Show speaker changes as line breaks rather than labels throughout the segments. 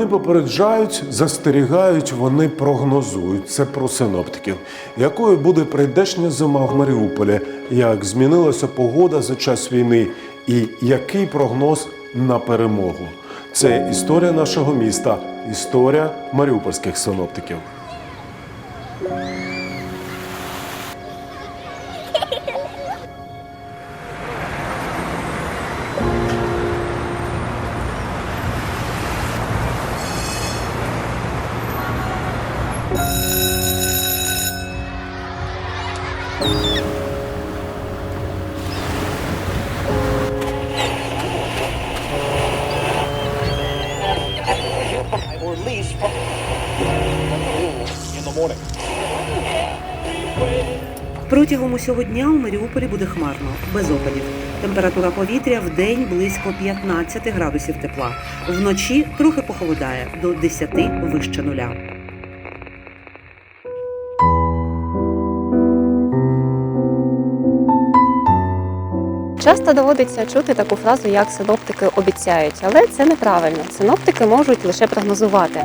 Вони попереджають, застерігають, вони прогнозують. Це про синоптиків. Якою буде прийдешня зима в Маріуполі? Як змінилася погода за час війни? І який прогноз на перемогу? Це історія нашого міста, історія маріупольських синоптиків.
Усього дня у Маріуполі буде хмарно, без опадів. Температура повітря в день близько 15 градусів тепла. Вночі трохи похолодає до 10 вище нуля.
Часто доводиться чути таку фразу, як синоптики обіцяють, але це неправильно. Синоптики можуть лише прогнозувати.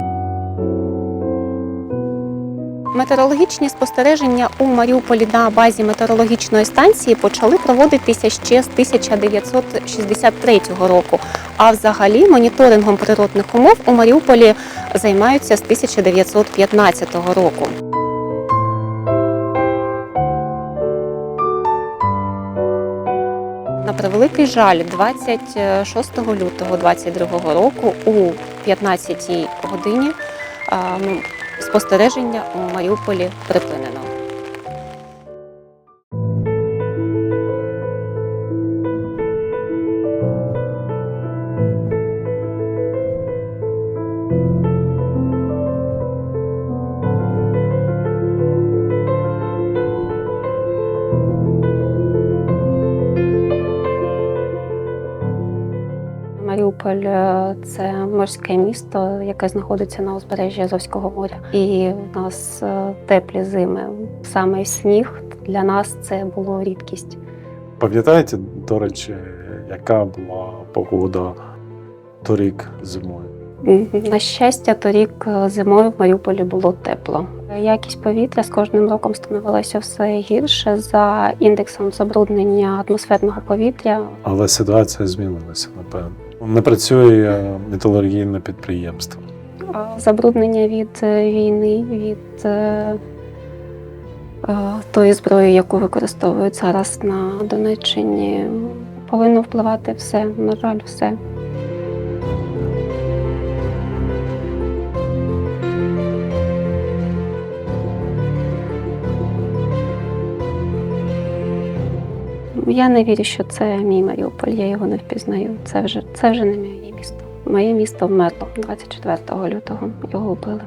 Метеорологічні спостереження у Маріуполі на базі метеорологічної станції почали проводитися ще з 1963 року. А взагалі моніторингом природних умов у Маріуполі займаються з 1915 року. На превеликий жаль, 26 лютого 2022 року у 15 годині ну, спостереження у Маріуполі припинено. Маріуполь е, це морське місто, яке знаходиться на узбережжі Азовського моря. І в нас е, теплі зими. Саме сніг для нас це було рідкість.
Пам'ятаєте, до речі, яка була погода торік зимою?
На щастя, торік е, зимою в Маріуполі було тепло. Якість повітря з кожним роком становилася все гірше за індексом забруднення атмосферного повітря.
Але ситуація змінилася, напевно. Не працює металургійне підприємство.
Забруднення від е, війни, від е, тої зброї, яку використовують зараз на Донеччині, повинно впливати все. На жаль, все. Я не вірю, що це мій Маріуполь, я його не впізнаю. Це вже, це вже не моє місто. Моє місто вмерло 24 лютого. Його вбили.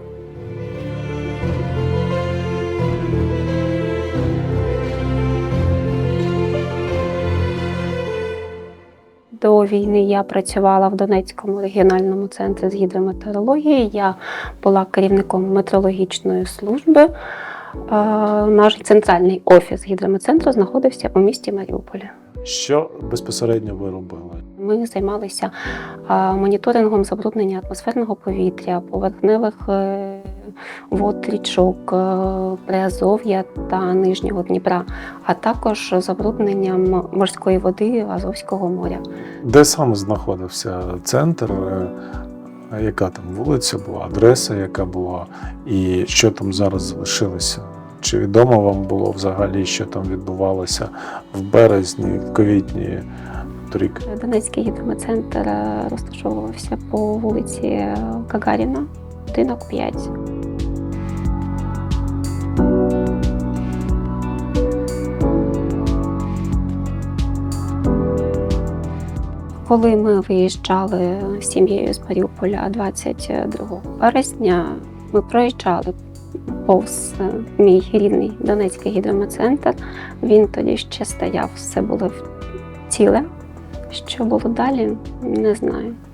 До війни я працювала в Донецькому регіональному центрі з гідрометеорології. Я була керівником метеорологічної служби. Наш центральний офіс гідрометцентру знаходився у місті Маріуполі.
Що безпосередньо ви робили?
Ми займалися моніторингом забруднення атмосферного повітря, поверхневих е, вод річок е, Приазов'я та Нижнього Дніпра, а також забрудненням морської води Азовського моря.
Де саме знаходився центр? Яка там вулиця була, адреса, яка була, і що там зараз залишилося? Чи відомо вам було взагалі, що там відбувалося в березні, в квітні торік?
Донецький гідрометцентр е, розташовувався по вулиці Гагаріна, будинок 5. Коли ми виїжджали з сім'єю з Маріуполя 22 березня, ми проїжджали повз е, мій рідний Донецький гідрометцентр. Він тоді ще стояв, все було ціле. Що було далі, не знаю.
–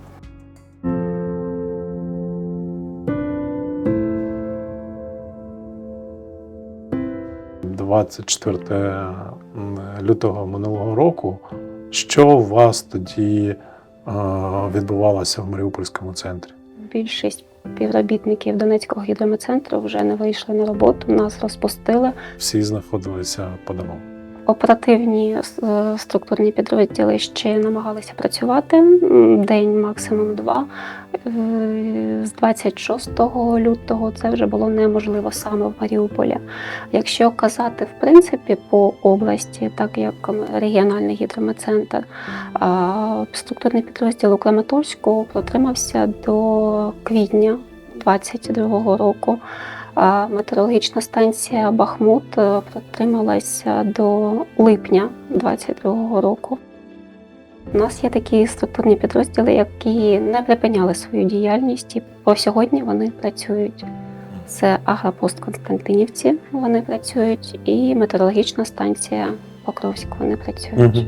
24 лютого минулого року. Що у вас тоді е, відбувалося в Маріупольському центрі?
більшість співробітників Донецького гідромецентру вже не вийшли на роботу, нас розпустили.
Всі знаходилися по домам.
Оперативні е, структурні підрозділи ще намагалися працювати день, максимум два. Е, З 26 лютого це вже було неможливо саме в Маріуполі. Якщо казати в принципі по області, так як регіональний гідрометцентр, структурний підрозділ у Краматорську протримався до квітня 22 року. А Метеорологічна станція Бахмут е, протрималася до липня 22 року. У нас є такі структурні підрозділи, які не припиняли свою діяльність, і по сьогодні вони працюють. Це Агропост Константинівці, вони працюють, і метеорологічна станція Покровськ, вони працюють.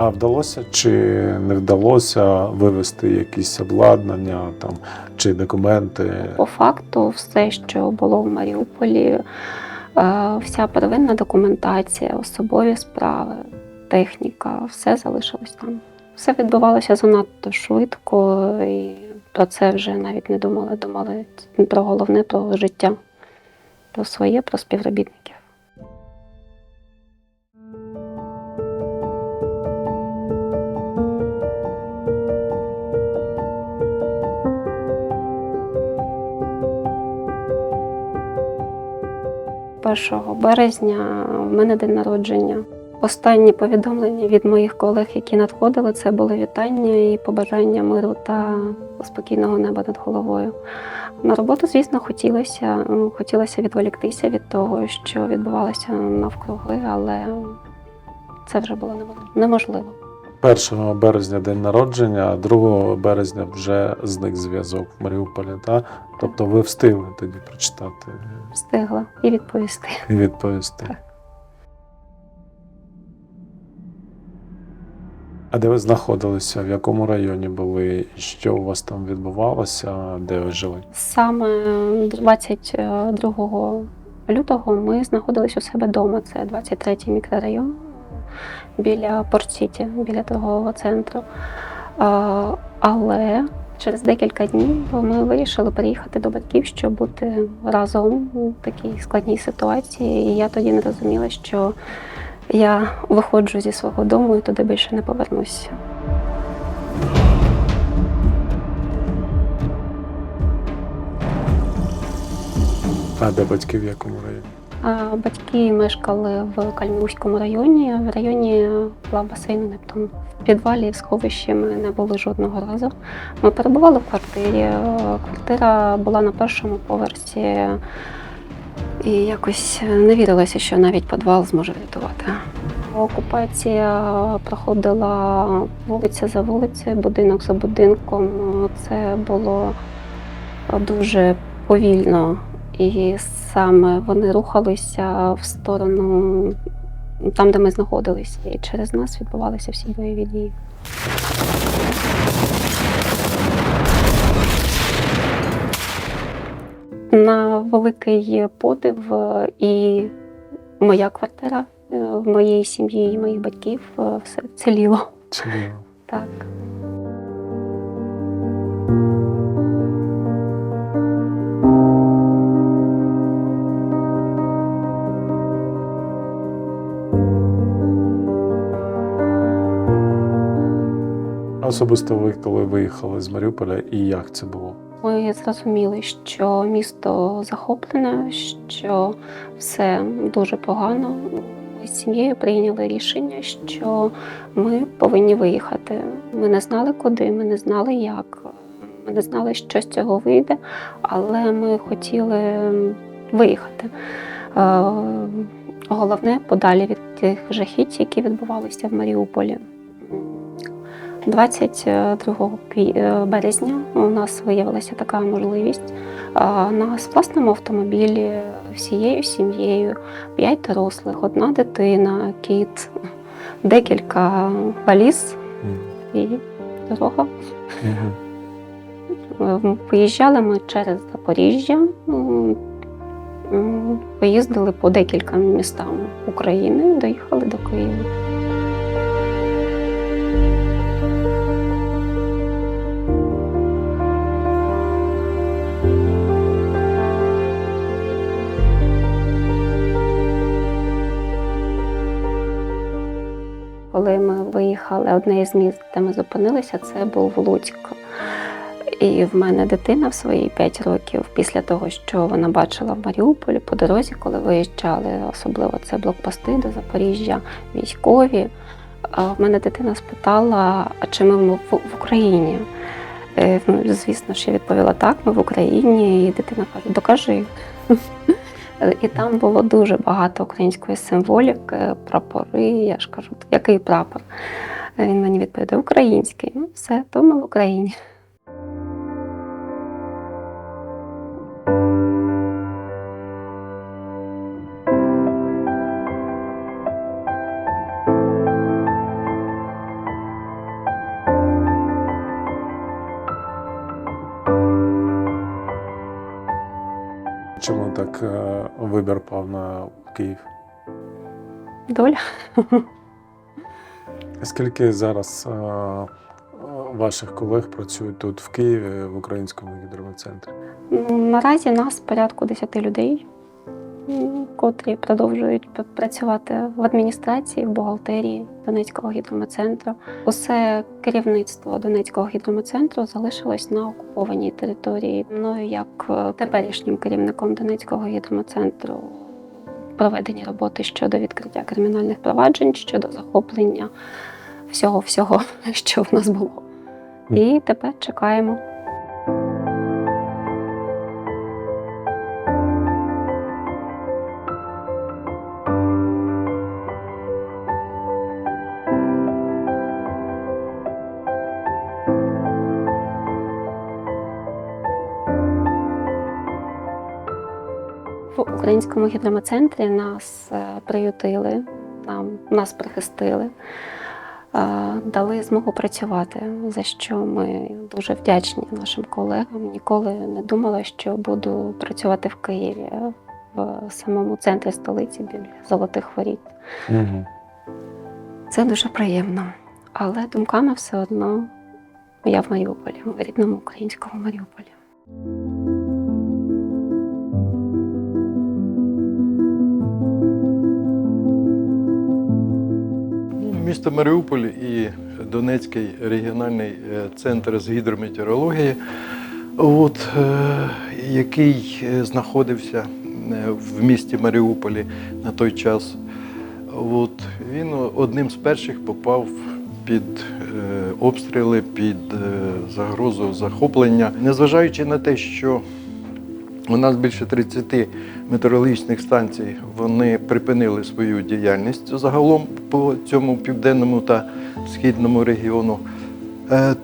А вдалося чи не вдалося вивести якісь обладнання там чи документи?
По факту, все, що було в Маріуполі, е, вся первинна документація, особові справи, техніка, все залишилось там. Все відбувалося занадто швидко, і про це вже навіть не думали. Думали про головне, про життя, про своє, про співробітників. Першого березня в мене день народження. Останні повідомлення від моїх колег, які надходили, це були вітання і побажання миру та спокійного неба над головою. На роботу, звісно, хотілося. Хотілося відволіктися від того, що відбувалося навкруги, але це вже було неможливо.
1 березня день народження, а 2 березня вже зник зв'язок в Маріуполі. Та? Тобто ви встигли тоді прочитати
Встигла і відповісти.
і відповісти.
Так.
А де ви знаходилися? В якому районі були? Що у вас там відбувалося? Де ви жили?
Саме 22 лютого ми знаходились у себе вдома. Це 23-й мікрорайон біля Порт-Сіті, біля торгового центру. Але через декілька днів ми вирішили переїхати до батьків, щоб бути разом у такій складній ситуації. І я тоді не розуміла, що я виходжу зі свого дому і туди більше не повернуся.
А де батьки в якому районі?
Батьки мешкали в Кальмівському районі. В районі була басейну Нептун. В підвалі в сховищі ми не були жодного разу. Ми перебували в квартирі. Квартира була на першому поверсі. І якось не вірилося, що навіть підвал зможе врятувати. Окупація проходила вулиця за вулицею, будинок за будинком. Це було дуже повільно. І саме вони рухалися в сторону там, де ми знаходилися, і через нас відбувалися всі бойові дії. На великий подив е, і моя квартира е, в моєї сім'ї і моїх батьків е, все вціліло.
Чи
Так.
Особисто ви коли виїхали з Маріуполя, і як це було?
Ми зрозуміли, що місто захоплене, що все дуже погано. Ми з сім'єю прийняли рішення, що ми повинні виїхати. Ми не знали куди, ми не знали як, ми не знали, що з цього вийде, але ми хотіли виїхати. Е, Головне подалі від тих жахіть, які відбувалися в Маріуполі. 22 е, березня у нас виявилася така можливість на власному автомобілі всією сім'єю, п'ять дорослих, одна дитина, кіт, декілька валіз і дорога. Поїжджали ми через Запоріжжя, поїздили по декілька містам України, доїхали до Києва. Коли ми виїхали, одне із міст, де ми зупинилися, це був Луцьк. І в мене дитина в свої 5 років, після того, що вона бачила в Маріуполі по дорозі, коли виїжджали, особливо це блокпости до Запоріжжя, військові. В мене дитина спитала, чи ми в, Україні? Е, Ну, звісно ж, я відповіла так, ми в Україні, і дитина каже, докажи. І там було дуже багато української символіки, прапори. Я ж кажу, який прапор? Він мені відповідає, український. Ну, все, то ми в Україні.
Е, вибір пав на Київ?
Доля.
Скільки зараз е, ваших колег працюють тут в Києві в українському гідрометцентрі?
Ну, Наразі нас порядку 10 людей, котрі продовжують працювати в адміністрації, в бухгалтерії Донецького гідрометцентру. Усе керівництво Донецького гідрометцентру залишилось на окупованій території. Мною, як е, теперішнім керівником Донецького гідрометцентру, проведені роботи щодо відкриття кримінальних проваджень, щодо захоплення всього всього, що в нас було. І тепер чекаємо. В українському гідрометцентрі нас е, приютили, там нас прихистили, е, дали змогу працювати, за що ми дуже вдячні нашим колегам. Ніколи не думала, що буду працювати в Києві, в самому центрі столиці біля золотих воріт.
Угу.
Це дуже приємно. Але думками все одно я в Маріуполі, в рідному українському Маріуполі.
Місто Маріуполь і Донецький регіональний е, центр з гідрометеорології, от, е, який е, знаходився в місті Маріуполі на той час. От, він одним з перших попав під обстріли, під загрозу захоплення, незважаючи на те, що у нас більше 30 метеорологічних станцій вони припинили свою діяльність загалом по цьому південному та східному регіону. Е,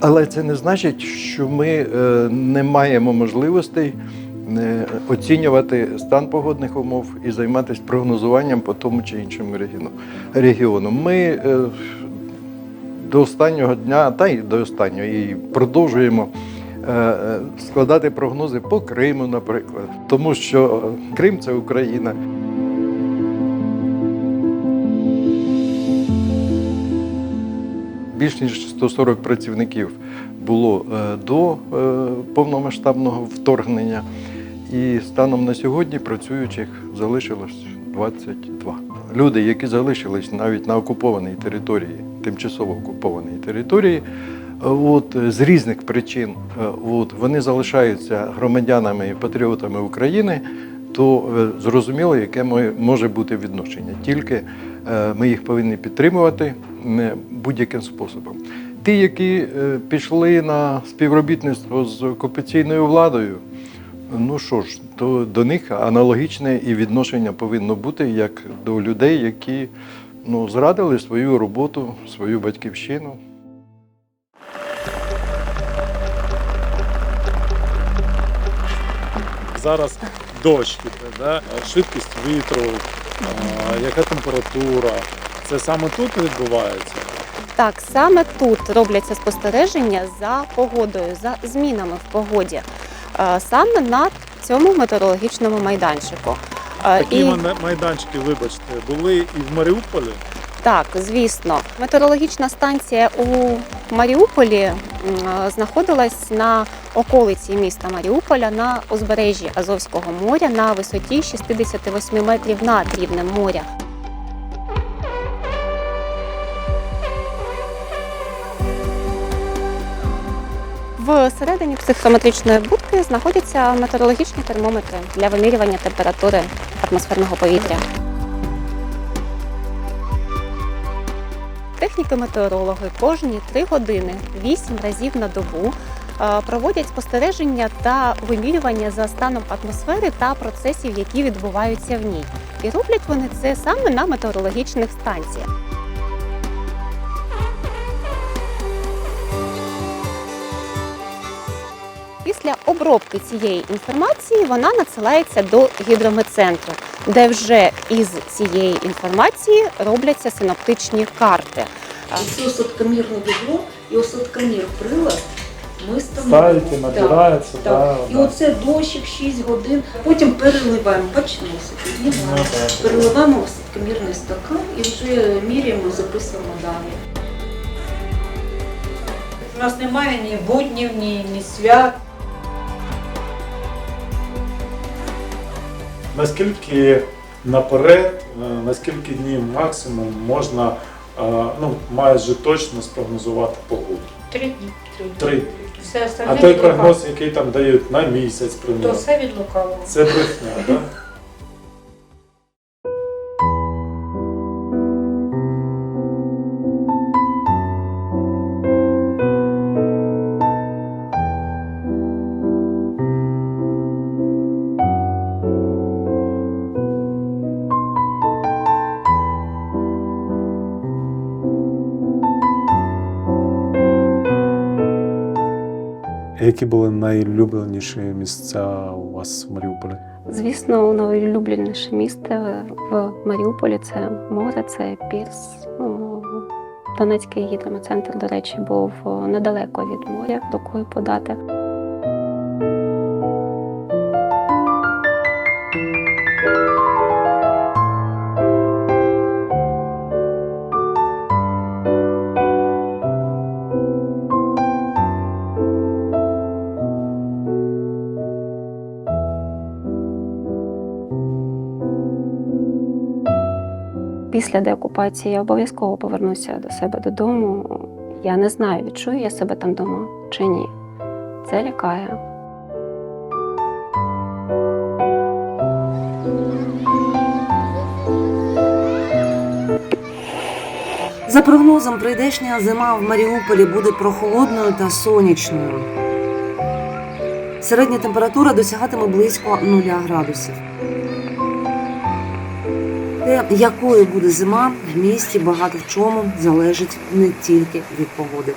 Але це не значить, що ми е, не маємо можливостей е, оцінювати стан погодних умов і займатися прогнозуванням по тому чи іншому регіону. Ми до останнього дня, та й до останнього, і продовжуємо складати прогнози по Криму, наприклад, тому що е, Крим це Україна. Більш ніж 140 працівників було е, до е, повномасштабного вторгнення, і станом на сьогодні працюючих залишилось 22. Люди, які залишились навіть на окупованій території, тимчасово окупованій території, е, от, е, з різних причин е, от, вони залишаються громадянами і патріотами України, то е, зрозуміло, яке може бути відношення. Тільки ми їх повинні підтримувати будь-яким способом. Ті, які пішли на співробітництво з окупаційною владою, ну що ж, то до них аналогічне і відношення повинно бути як до людей, які ну, зрадили свою роботу, свою батьківщину.
Зараз дощ іде, да? швидкість вітру, а, яка температура. Це саме тут відбувається.
Так, саме тут робляться спостереження за погодою, за змінами в погоді, Е, саме на цьому метеорологічному майданчику. Е,
Такі
І
май- майданчики, вибачте, були і в Маріуполі.
так, звісно, метеорологічна станція у Маріуполі знаходилась на околиці міста Маріуполя на узбережжі Азовського моря на висоті 68 метрів над рівнем моря. В середині психометричної будки знаходяться метеорологічні термометри для вимірювання температури атмосферного повітря. Техніки-метеорологи кожні 3 години 8 разів на добу проводять спостереження та вимірювання за станом атмосфери та процесів, які відбуваються в ній. І роблять вони це саме на метеорологічних станціях. Після обробки цієї інформації вона надсилається до гідрометцентру, де вже із цієї інформації робляться синоптичні карти.
Це осадкомірне відро і осадкомір прилад ми встановлюємо.
Ставите, набирається,
Так,
да,
так. І
да.
оце дощик 6 годин. Потім переливаємо, бачите, носик
Ну, так.
Переливаємо в осадкомірний стакан і вже міряємо, записуємо дані.
У нас немає ні буднів, ні, ні свят.
Наскільки наперед, е, наскільки днів максимум можна ну, майже точно спрогнозувати погоду?
Три дні. Три дні. Все
А той
від лукавого.
прогноз, який там дають на місяць,
То все від лукавого.
це брехня, так? Які були найлюбленіші місця у вас в Маріуполі?
Звісно, найулюбленіше місце в Маріуполі це море, це пірс. Ну, Донецький гідроцентр, до речі, був недалеко від моря, рукою подати. Після деокупації я обов'язково повернуся до себе додому. Я не знаю, відчую я себе там вдома чи ні. Це лякає.
За прогнозом, прийдешня зима в Маріуполі буде прохолодною та сонячною. Середня температура досягатиме близько 0 градусів. Те, якою буде зима в місті, багато в чому залежить не тільки від погоди.